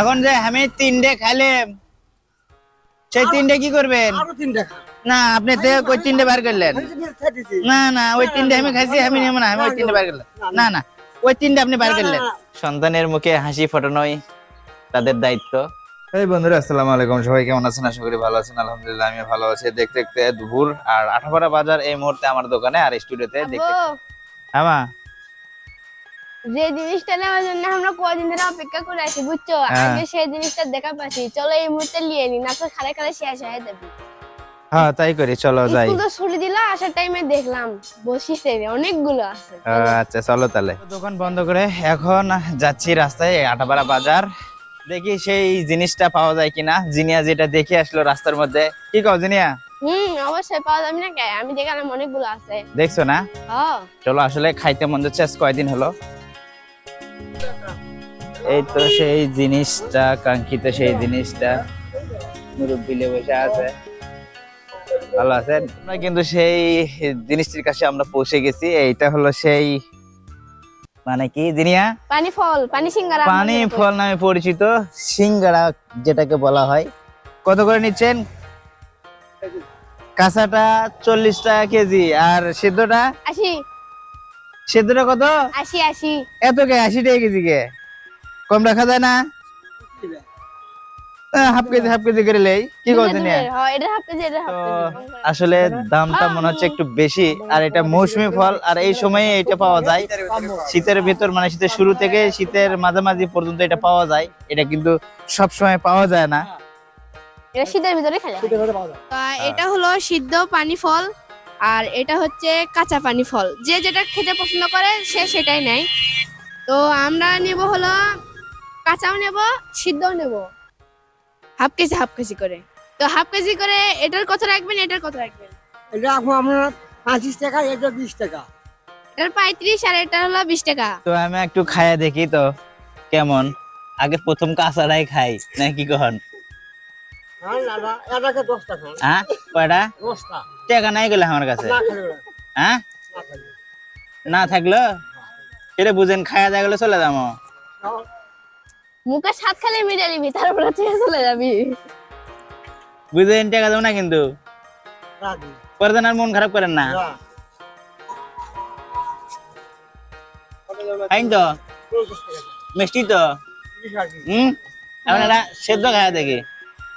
এখন যে আমি তিনটে খাইলে সেই তিনটে কি করবেন? না আপনি তো ওই তিনটে বার করলেন? না না ওই তিনটে আমি খাইছি আমি নেব না আমি ওই তিনটে বার করলাম না না। ওই তিনটে আপনি বার করলেন। সন্তানের মুখে হাসি ফোটানোই তাদের দায়িত্ব। এই বন্ধুরা আসসালামু আলাইকুম। সবাই কেমন আছেন? আশা করি ভালো আছেন। আলহামদুলিল্লাহ আমি ভালো আছি। দেখতে দেখতে দুপুর আর আঠাপাড়া বাজার এই মুহূর্তে আমার দোকানে আর স্টুডিওতে দেখতে আব্বু, হ্যাঁ মা যে জিনিসটা নেওয়ার জন্য আমরা কদিন ধরে অপেক্ষা করে আছি বুঝছ? হ্যাঁ। আজকে সেই জিনিসটা দেখা পাচ্ছি। চলো এই মুহূর্তে নিয়ে নি না তো খালে খালে শেষ হয়ে যাবে। হ্যাঁ তাই করি চলো যাই। স্কুল তো ছুটি দিলা আসার টাইমে দেখলাম বসিস অনেকগুলো আছে আচ্ছা চলো তাহলে। দোকান বন্ধ করে এখন যাচ্ছি রাস্তায় আটাপাড়া বাজার। দেখি সেই জিনিসটা পাওয়া যায় কিনা। জিনিয়া যেটা দেখে আসলো রাস্তার মধ্যে। কি কও জিনিয়া? হুম অবশ্যই পাওয়া যাবে না কে? আমি দেখলাম অনেকগুলো আছে। দেখছ না? হ্যাঁ চলো আসলে খাইতে মন যাচ্ছে আজ কয়দিন হলো? এই তো সেই জিনিসটা কাঙ্ক্ষিত সেই জিনিসটা। মুরব্বিলে বসে আছে। ভালো আছেন? আমরা কিন্তু সেই জিনিসটির কাছে আমরা পৌঁছে গেছি। এইটা হলো সেই মানে কি জিনিয়া? পানি ফল পানি সিঙ্গারা পানি ফল নামে পরিচিত। সিঙ্গারা যেটাকে বলা হয়। কত করে নিচ্ছেন? কাঁচাটা চল্লিশ টাকা কেজি আর সিদ্ধটা? আশি। সেদ্ধটা কত? আশি আশি। এত কে? আশি টাকা কেজি কে? কম রাখা যায় না? হাফ কেজি হাফ কেজি করে লেই। কি করছেন দুধের, হ্যাঁ এটা হাফ কেজি এটা হাফ তো কেজি কম করে। আসলে দামটা মনে হচ্ছে একটু বেশি আর এটা মৌসুমী ফল আর এই সময়ে এটা পাওয়া যায়। শীতের ভেতর মানে শীতের শুরু থেকে শীতের মাঝামাঝি পর্যন্ত এটা পাওয়া যায়। এটা কিন্তু সব সময় পাওয়া যায় না। এটা শীতের ভিতরে খেলে। এটা হলো সিদ্ধ পানি ফল। আর এটা হচ্ছে কাঁচা পানি ফল। যে যেটা খেতে পছন্দ করে সে সেটাই নেয়। তো আমরা নেব হলো কাঁচাও নেব সিদ্ধও নেব। হাফ কেজি হাফ কেজি করে। তো হাফ কেজি করে এটার কত রাখবেন এটার কত রাখবেন? এটা এখন আপনার পঁচিশ টাকা এটা বিশ টাকা। এটার পঁয়ত্রিশ আর এটা হলো বিশ টাকা। তো আমি একটু খাইয়া দেখি তো কেমন? আগে প্রথম কাঁচাটাই খাই না কি কখন? হ্যাঁ হ্যাঁ কয়টা? টাকা নাই গেলে আমার কাছে। না হ্যাঁ? না থাকল? সেটা বুঝেন খায়া যা গেলে চলে যাব। মুখে সাত খালি মিটে তারপরে থেকে চলে যাবি। বুঝেন টাকা দেবো না কিন্তু। পরে আর মন খারাপ করেন না। আইন তো? মিষ্টি তো? হুম? এটা সেদ্ধ খায়া দেখি।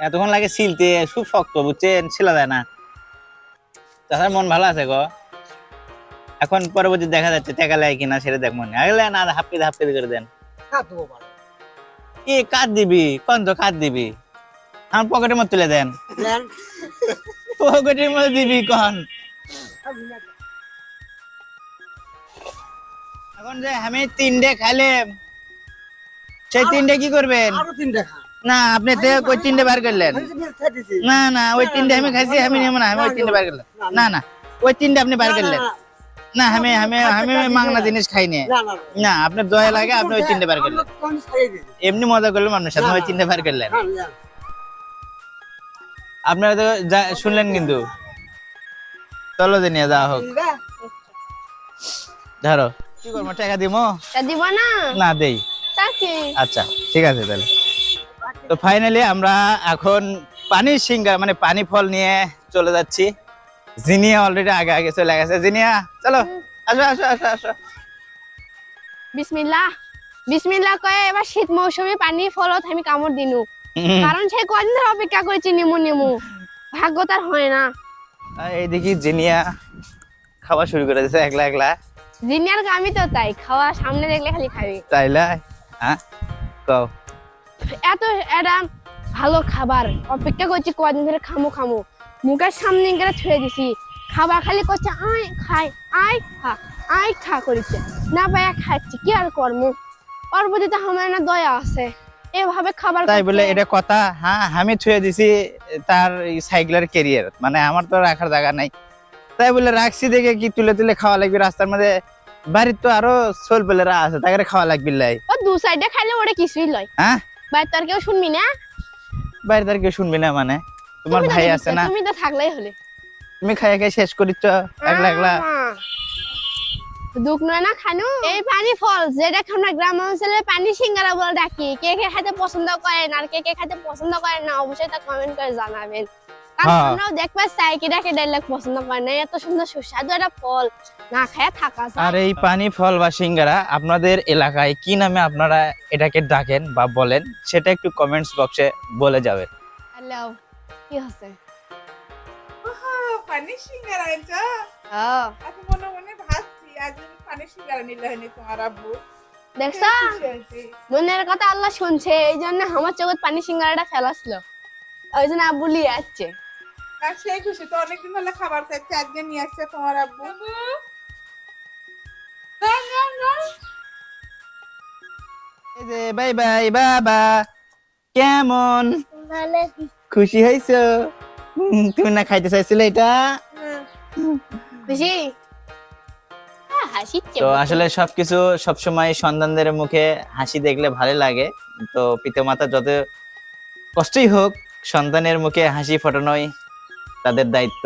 এতক্ষণ লাগে সিলতে খুব শক্ত বুঝছেন? ছিলা যায় না। তাছাড়া মন ভালো আছে গো। এখন পরবর্তী দেখা যাচ্ছে টাকা লাগে কিনা সেটা দেখ মনে আগলে না হাফ কেজি হাফ কেজি করে দেন। কি কাট দিবি? কোন তো কাট দিবি? আমার পকেটের মধ্যে তুলে দেন। পকেটের মধ্যে দিবি কন? এখন যে আমি তিনটে খাইলে সেই তিনটে কি করবেন? আরও তিন টাকা না আপনি তো ওই তিনটে বার করলেন। না না ওই তিনটে আমি খাইছি আমি নেব না আমি ওই তিনটে বার করলাম। না না ওই তিনটে আপনি বার করলেন। না, আমি আমি আমি মাংনা জিনিস খাইনি। না, না, আপনার দয়া লাগে আপনি ওই তিনটে বার করলেন। এমনি মজা করলাম আপনার সাথে ওই তিনটে বার করলেন। আপনারা তো শুনলেন কিন্তু। চলো যে নিয়ে যাওয়া হোক। ধরো। কি করব? টাকা দিবো দিব না? না দেই। আচ্ছা ঠিক আছে তাহলে। তো ফাইনালি আমরা এখন পানির সিঙ্গা মানে পানি ফল নিয়ে চলে যাচ্ছি। জিনিয়া অলরেডি আগে আগে চলে গেছে। জিনিয়া চলো। আসো আসো আসো আসো। বিসমিল্লাহ। বিসমিল্লাহ কয়ে এবার শীত মৌসুমে পানি ফলত আমি কামড় দিনু। কারণ সেই কদিন ধরে অপেক্ষা করেছি নিমু নিমু। ভাগ্য তার হয় না। এই দেখি জিনিয়া খাওয়া শুরু করে দিয়েছে একলা একলা। জিনিয়ার আমি তো তাই খাওয়া সামনে দেখলে খালি খাবি। তাইলে হ্যাঁ? কও। এত এটা ভালো খাবার। অপেক্ষা করছি কদিন ধরে খামু খামু। মুখের সামনে গেলে ছুঁয়ে দিছি। খাবার খালি করছে আয় খাই আয় খা আয় খা করিছে। না পায়া খাচ্ছি কি আর কর্ম? ওর প্রতি তো আমার না দয়া আছে। এভাবে খাবার তাই বলে এটা কথা হ্যাঁ আমি ছুঁয়ে দিছি তার সাইকেলের ক্যারিয়ার মানে আমার তো রাখার জায়গা নাই। তাই বলে রাখছি দেখে কি তুলে তুলে খাওয়া লাগবে রাস্তার মধ্যে। বাড়ির তো আরও সোল পেলেরা আছে তাকে খাওয়া লাগবে লাই। ও দু সাইডে খাইলে ওটা কিছুই লয়। হ্যাঁ? বাইরে তো আর কেউ শুনবি না? আর কেউ শুনবি না মানে? তোমার ভাই আছে না? তুমি তো থাকলেই হলে। তুমি খাইয়া খাই শেষ করিচ্ছ একলা একলা। দুখ নয় না খানু? এই পানি ফল যেটা আমরা গ্রাম অঞ্চলে পানি সিঙ্গারা বলে ডাকি। কে কে খাইতে পছন্দ করেন আর কে কে খাইতে পছন্দ করেন না অবশ্যই তা কমেন্ট করে জানাবেন। কারণ হ্যাঁ। দেখবা পছন্দ করে না। এত সুন্দর সুস্বাদু একটা ফল না খায় থাকা যায়। আর এই পানি ফল বা সিঙ্গারা আপনাদের এলাকায় কি নামে আপনারা এটাকে ডাকেন বা বলেন সেটা একটু কমেন্টস বক্সে বলে যাবেন হ্যালো কি হচ্ছে? পানি সিঙ্গারা এটা। মনে মনে ভাবছি আজ পানি সিঙ্গারা নিলে হয়নি তোমার আব্বু? দেখছ। মনের কথা আল্লাহ শুনছে এই জন্য আমার চোখত পানি সিঙ্গারাটা ফেলাছিল ওই জন্য আব্বু লিয়ে আসছে। আর সেই খুশি তো অনেকদিন হলে খাবার চাইছে আজকে নিয়ে আসছে তোমার আব্বু। এই যে বাই বাই বাবা। কেমন? খুশি হয়েছো? তুমি না খাইতে চাইছিলে এটা? খুশি? তো আসলে সবকিছু সবসময় সন্তানদের মুখে হাসি দেখলে ভালো লাগে। তো পিতামাতা যত কষ্টই হোক সন্তানের মুখে হাসি ফোটানোই তাদের দায়িত্ব।